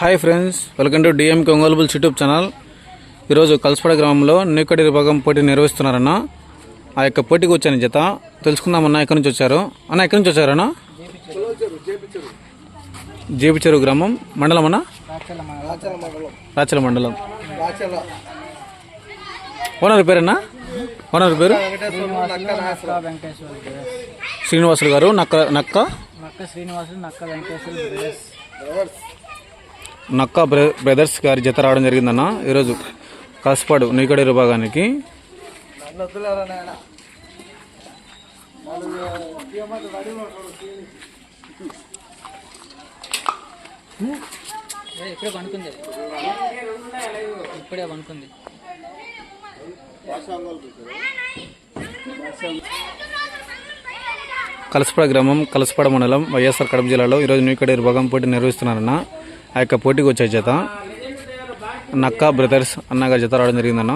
Hi friends welcome to DM కొంగోలబుల్స్ YouTube channel. ఈరోజు కలసపడ గ్రామంలో నీకడి విభాగం పోటీ నిర్వహిస్తున్నారన్న. ఆ యొక్క పోటీకి వచ్చాను జత. తెలుసుకుందామన్నా ఎక్కడి నుంచి వచ్చారు? అన్న ఎక్కడి నుంచి వచ్చారన్న? జేపిచెరు గ్రామం మండలం అన్న? రాచల మండలం. ఓనర్ పేరన్నా? ఓనర్ పేరు? శ్రీనివాసులు గారు నక్క నక్క? శ్రీనివాసులు నక్క వెంకటేశ్వర నక్క బ్ర- బ్రదర్స్ గారి జత రావడం జరిగిందన్న. ఈరోజు కలసపాడు నీకడి విభాగానికి ఇప్పుడే పనుకుంది ఇప్పుడే కలసపాడ గ్రామం కలసపాడ మండలం వైఎస్ఆర్ కడప జిల్లాలో ఈరోజు నీకడి విభాగం పోటీ నిర్వహిస్తున్నారన్న. ఆ యొక్క పోటీకి వచ్చే జత నక్క బ్రదర్స్ అన్నగా జత రావడం జరిగిందన్న.